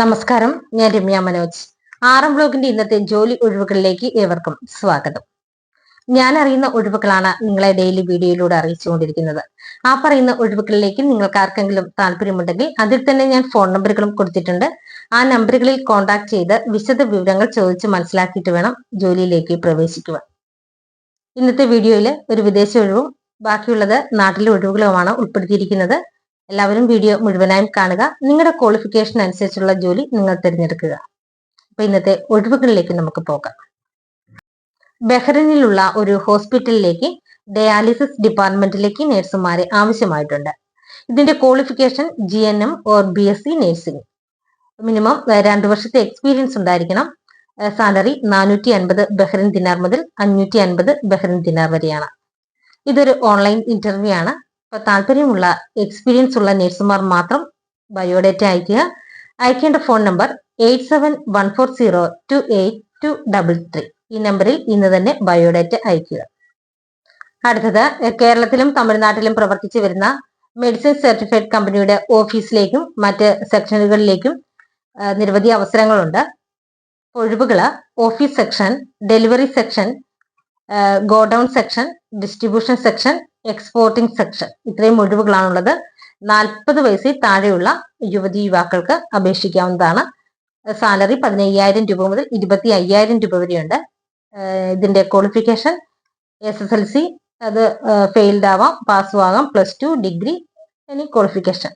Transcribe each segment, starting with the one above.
നമസ്കാരം ഞാൻ രമ്യ മനോജ്. ആറം ബ്ലോഗിന്റെ ഇന്നത്തെ ജോലി ഒഴിവുകളിലേക്ക് ഏവർക്കും സ്വാഗതം. ഞാൻ അറിയുന്ന ഒഴിവുകളാണ് നിങ്ങളെ ഡെയിലി വീഡിയോയിലൂടെ അറിയിച്ചുകൊണ്ടിരിക്കുന്നത്. ആ പറയുന്ന ഒഴിവുകളിലേക്ക് നിങ്ങൾക്ക് ആർക്കെങ്കിലും താല്പര്യമുണ്ടെങ്കിൽ അതിൽ തന്നെ ഞാൻ ഫോൺ നമ്പറുകളും കൊടുത്തിട്ടുണ്ട്. ആ നമ്പറുകളിൽ കോൺടാക്ട് ചെയ്ത് വിശദ വിവരങ്ങൾ ചോദിച്ച് മനസ്സിലാക്കിയിട്ട് വേണം ജോലിയിലേക്ക് പ്രവേശിക്കുക ഇന്നത്തെ വീഡിയോയിൽ ഒരു വിദേശ ഒഴിവും ബാക്കിയുള്ളത് നാട്ടിലെ ഒഴിവുകളുമാണ് ഉൾപ്പെടുത്തിയിരിക്കുന്നത്. എല്ലാവരും വീഡിയോ മുഴുവനായും കാണുക. നിങ്ങളുടെ ക്വാളിഫിക്കേഷൻ അനുസരിച്ചുള്ള ജോലി നിങ്ങൾ തിരഞ്ഞെടുക്കുക. അപ്പൊ ഇന്നത്തെ ഒഴിവുകളിലേക്ക് നമുക്ക് പോകാം. ബഹ്റിനിലുള്ള ഒരു ഹോസ്പിറ്റലിലേക്ക് ഡയാലിസിസ് ഡിപ്പാർട്ട്മെന്റിലേക്ക് നഴ്സുമാരെ ആവശ്യമായിട്ടുണ്ട്. ഇതിന്റെ qualification G N M or B S C nursing minimum രണ്ടു വർഷത്തെ എക്സ്പീരിയൻസ് ഉണ്ടായിരിക്കണം. സാലറി നാനൂറ്റി അൻപത് ബഹ്റിൻ ദിനാർ മുതൽ അഞ്ഞൂറ്റി അൻപത് ബഹ്റിൻ ദിനാർ വരെയാണ്. ഇതൊരു ഓൺലൈൻ ഇന്റർവ്യൂ ആണ്. അപ്പൊ താല്പര്യമുള്ള എക്സ്പീരിയൻസ് ഉള്ള നഴ്സുമാർ മാത്രം ബയോഡേറ്റ അയക്കുക അയക്കേണ്ട phone number eight seven one four zero two eight two double three ഈ നമ്പറിൽ ഇന്ന് തന്നെ ബയോഡേറ്റ അയക്കുക അടുത്തത് കേരളത്തിലും തമിഴ്നാട്ടിലും പ്രവർത്തിച്ചു വരുന്ന മെഡിസിൻ സർട്ടിഫൈഡ് കമ്പനിയുടെ ഓഫീസിലേക്കും മറ്റ് സെക്ഷനുകളിലേക്കും നിരവധി അവസരങ്ങളുണ്ട്. ഒഴിവുകൾ office section delivery section godown section distribution section exporting section ഇത്രയും ഒഴിവുകളാണുള്ളത്. നാൽപ്പത് വയസ്സിൽ താഴെയുള്ള യുവതി യുവാക്കൾക്ക് അപേക്ഷിക്കാവുന്നതാണ്. സാലറി പതിനയ്യായിരം രൂപ മുതൽ ഇരുപത്തി അയ്യായിരം രൂപ വരെയുണ്ട്. ഇതിന്റെ qualification S S L C അത് ഫെയിൽഡ് ആവാം പാസ്സും ആകാം plus two degree any qualification.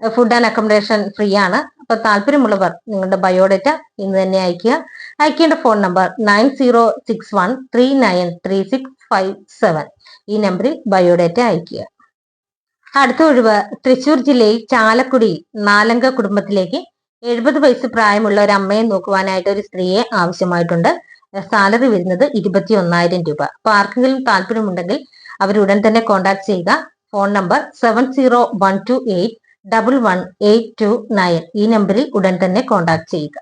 Food and accommodation free ആണ്. അപ്പൊ താല്പര്യമുള്ളവർ നിങ്ങളുടെ ബയോഡേറ്റ ഇന്ന് തന്നെ അയക്കുക അയക്കേണ്ട phone number nine zero six one three nine three six five seven ഈ നമ്പറിൽ ബയോഡേറ്റ അയക്കുക അടുത്ത ഒഴിവ് തൃശൂർ ജില്ലയിൽ ചാലക്കുടി നാലംഗ കുടുംബത്തിലേക്ക് എഴുപത് വയസ്സ് പ്രായമുള്ള ഒരു അമ്മയെ നോക്കുവാനായിട്ട് ഒരു സ്ത്രീയെ ആവശ്യമായിട്ടുണ്ട്. സാലറി വരുന്നത് ഇരുപത്തി ഒന്നായിരം രൂപ. അപ്പൊ ആർക്കെങ്കിലും താല്പര്യമുണ്ടെങ്കിൽ അവരുടൻ തന്നെ കോൺടാക്ട് ചെയ്യുക. Phone number seven zero one two eight double one eight two nine ഈ നമ്പറിൽ ഉടൻ തന്നെ കോൺടാക്ട് ചെയ്യുക.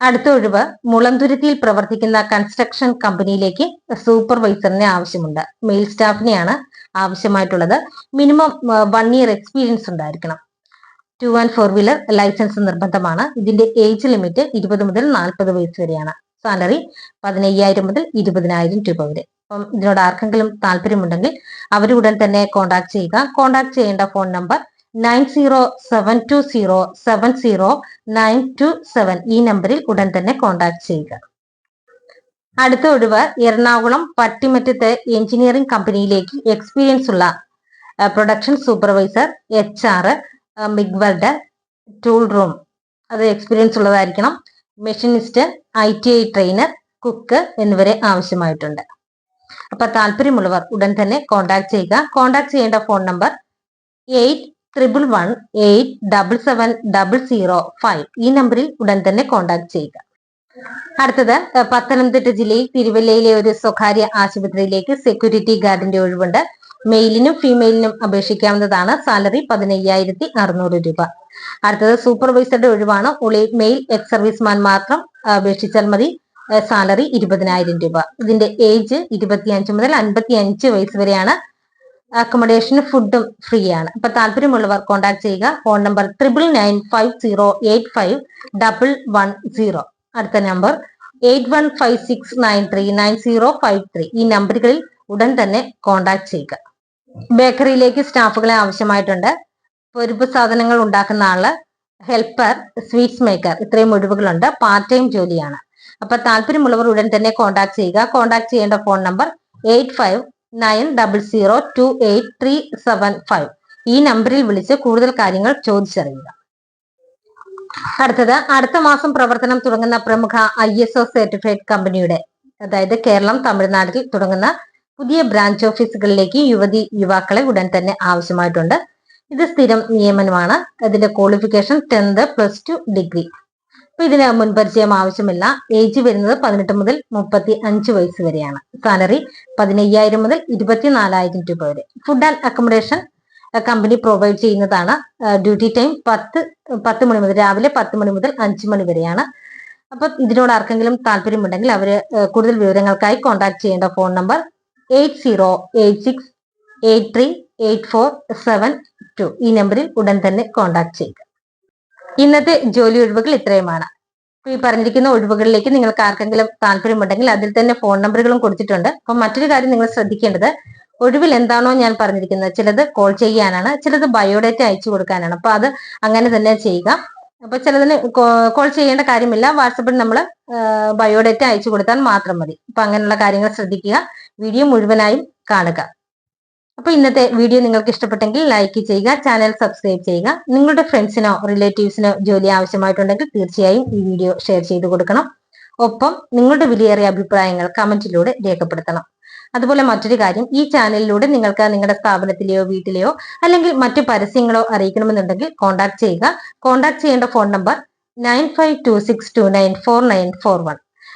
അടുത്ത ഒഴിവ് മുളന്തുരുത്തിയിൽ പ്രവർത്തിക്കുന്ന കൺസ്ട്രക്ഷൻ കമ്പനിയിലേക്ക് സൂപ്പർവൈസറിനെ ആവശ്യമുണ്ട്. മെയിൽ സ്റ്റാഫിനെയാണ് ആവശ്യമായിട്ടുള്ളത്. മിനിമം വൺ ഇയർ എക്സ്പീരിയൻസ് ഉണ്ടായിരിക്കണം. Two and four wheeler licence നിർബന്ധമാണ്. ഇതിന്റെ ഏജ് ലിമിറ്റ് ഇരുപത് മുതൽ നാൽപ്പത് വയസ്സ് വരെയാണ്. സാലറി പതിനയ്യായിരം മുതൽ ഇരുപതിനായിരം രൂപ വരെ. അപ്പം ഇതിനോട് ആർക്കെങ്കിലും താല്പര്യമുണ്ടെങ്കിൽ അവരുടൻ തന്നെ കോൺടാക്ട് ചെയ്യുക. കോൺടാക്ട് ചെയ്യേണ്ട phone number nine zero seven two zero seven zero nine two seven ഈ നമ്പറിൽ ഉടൻ തന്നെ കോൺടാക്ട് ചെയ്യുക. അടുത്ത ഒഴിവ് എറണാകുളം പട്ടിമറ്റത്ത് എഞ്ചിനീയറിംഗ് കമ്പനിയിലേക്ക് എക്സ്പീരിയൻസ് ഉള്ള production supervisor H R MIG weld tool room അത് എക്സ്പീരിയൻസ് ഉള്ളതായിരിക്കണം. Machinist I T I trainer cook എന്നിവരെ ആവശ്യമായിട്ടുണ്ട്. അപ്പൊ താല്പര്യമുള്ളവർ ഉടൻ തന്നെ കോൺടാക്ട് ചെയ്യുക. കോൺടാക്ട് ചെയ്യേണ്ട phone number eight triple one eight double seven double zero five ഈ നമ്പറിൽ ഉടൻ തന്നെ കോൺടാക്ട് ചെയ്യുക. അടുത്തത് പത്തനംതിട്ട ജില്ലയിൽ തിരുവല്ലയിലെ ഒരു സ്വകാര്യ ആശുപത്രിയിലേക്ക് സെക്യൂരിറ്റി ഗാർഡിന്റെ ഒഴിവുണ്ട്. മെയിലിനും ഫീമെയിലിനും അപേക്ഷിക്കാവുന്നതാണ് സാലറി പതിനയ്യായിരത്തി അറുന്നൂറ് രൂപ. അടുത്തത് സൂപ്പർവൈസറുടെ ഒഴിവാണ്. മെയിൽ എക്സ് സർവീസ്മാൻ മാത്രം അപേക്ഷിച്ചാൽ മതി. സാലറി ഇരുപതിനായിരം രൂപ. ഇതിന്റെ ഏജ് ഇരുപത്തിയഞ്ച് മുതൽ അൻപത്തി അഞ്ച് വയസ്സ് വരെയാണ് അക്കോമഡേഷനും ഫുഡും ഫ്രീ ആണ്. അപ്പൊ താല്പര്യമുള്ളവർ കോൺടാക്ട് ചെയ്യുക. Phone number triple nine five zero eight five double one zero അടുത്ത number eight one five six nine three nine zero five three ഈ നമ്പറുകളിൽ ഉടൻ തന്നെ കോൺടാക്ട് ചെയ്യുക. ബേക്കറിയിലേക്ക് സ്റ്റാഫുകളെ ആവശ്യമായിട്ടുണ്ട്. പൊരുപ്പ് സാധനങ്ങൾ ഉണ്ടാക്കുന്ന ആൾ ഹെൽപ്പർ സ്വീറ്റ്സ് മേക്കർ ഇത്രയും ഒഴിവുകളുണ്ട്. പാർട്ട് ടൈം ജോലിയാണ്. അപ്പൊ താല്പര്യമുള്ളവർ ഉടൻ തന്നെ കോൺടാക്ട് ചെയ്യുക. കോൺടാക്ട് ചെയ്യേണ്ട phone number eight five nine double zero two eight three seven five ഈ നമ്പറിൽ വിളിച്ച് കൂടുതൽ കാര്യങ്ങൾ ചോദിച്ചറിയുക. അടുത്തത് അടുത്ത മാസം പ്രവർത്തനം തുടങ്ങുന്ന പ്രമുഖ ഐ എസ് ഒ സർട്ടിഫൈഡ് കമ്പനിയുടെ അതായത് കേരളം തമിഴ്നാട്ടിൽ തുടങ്ങുന്ന പുതിയ ബ്രാഞ്ച് ഓഫീസുകളിലേക്ക് യുവതി യുവാക്കളെ ഉടൻ തന്നെ ആവശ്യമായിട്ടുണ്ട്. ഇത് സ്ഥിരം നിയമനമാണ്. അതിന്റെ qualification tenth plus two degree ഇതിന് മുൻപരിചയം ആവശ്യമില്ല. ഏജ് വരുന്നത് പതിനെട്ട് മുതൽ മുപ്പത്തി അഞ്ച് വയസ്സ് വരെയാണ്. സാലറി പതിനയ്യായിരം മുതൽ ഇരുപത്തിനാലായിരം രൂപ വരെ. Food and accommodation company provide ചെയ്യുന്നതാണ്. ഡ്യൂട്ടി ടൈം പത്ത് പത്ത് മണി മുതൽ രാവിലെ പത്ത് മണി മുതൽ അഞ്ച് മണി വരെയാണ്. അപ്പൊ ഇതിനോട് ആർക്കെങ്കിലും താല്പര്യമുണ്ടെങ്കിൽ അവർ കൂടുതൽ വിവരങ്ങൾക്കായി കോൺടാക്ട് ചെയ്യേണ്ട phone number eight zero eight six eight three eight four seven two ഈ നമ്പറിൽ ഉടൻ തന്നെ കോൺടാക്ട് ചെയ്യുക. ഇന്നത്തെ ജോലി ഒഴിവുകൾ ഇത്രയുമാണ്. ഈ പറഞ്ഞിരിക്കുന്ന ഒഴിവുകളിലേക്ക് നിങ്ങൾക്ക് ആർക്കെങ്കിലും താല്പര്യമുണ്ടെങ്കിൽ അതിൽ തന്നെ ഫോൺ നമ്പറുകളും കൊടുത്തിട്ടുണ്ട്. അപ്പൊ മറ്റൊരു കാര്യം നിങ്ങൾ ശ്രദ്ധിക്കേണ്ടത് ഒഴിവിൽ എന്താണോ ഞാൻ പറഞ്ഞിരിക്കുന്നത്. ചിലത് കോൾ ചെയ്യാനാണ് ചിലത് ബയോഡേറ്റ അയച്ചു കൊടുക്കാനാണ്. അപ്പൊ അത് അങ്ങനെ തന്നെ ചെയ്യുക. അപ്പൊ ചിലതിന് കോൾ ചെയ്യേണ്ട കാര്യമില്ല. വാട്സപ്പിൽ നമ്മൾ ബയോഡേറ്റ അയച്ചു കൊടുത്താൽ മാത്രം മതി. അപ്പൊ അങ്ങനെയുള്ള കാര്യങ്ങൾ ശ്രദ്ധിക്കുക. വീഡിയോ മുഴുവനായും കാണുക. അപ്പൊ ഇന്നത്തെ വീഡിയോ നിങ്ങൾക്ക് ഇഷ്ടപ്പെട്ടെങ്കിൽ ലൈക്ക് ചെയ്യുക ചാനൽ സബ്സ്ക്രൈബ് ചെയ്യുക. നിങ്ങളുടെ ഫ്രണ്ട്സിനോ റിലേറ്റീവ്സിനോ ജോലി ആവശ്യമായിട്ടുണ്ടെങ്കിൽ തീർച്ചയായും ഈ വീഡിയോ ഷെയർ ചെയ്ത് കൊടുക്കണം. ഒപ്പം നിങ്ങളുടെ വിലയേറിയ അഭിപ്രായങ്ങൾ കമന്റിലൂടെ രേഖപ്പെടുത്തണം. അതുപോലെ മറ്റൊരു കാര്യം ഈ ചാനലിലൂടെ നിങ്ങൾക്ക് നിങ്ങളുടെ സ്ഥാപനത്തിലെയോ വീട്ടിലെയോ അല്ലെങ്കിൽ മറ്റു പരസ്യങ്ങളോ അറിയിക്കണമെന്നുണ്ടെങ്കിൽ കോൺടാക്ട് ചെയ്യുക. കോൺടാക്ട് ചെയ്യേണ്ട phone number nine five two six two nine four nine four one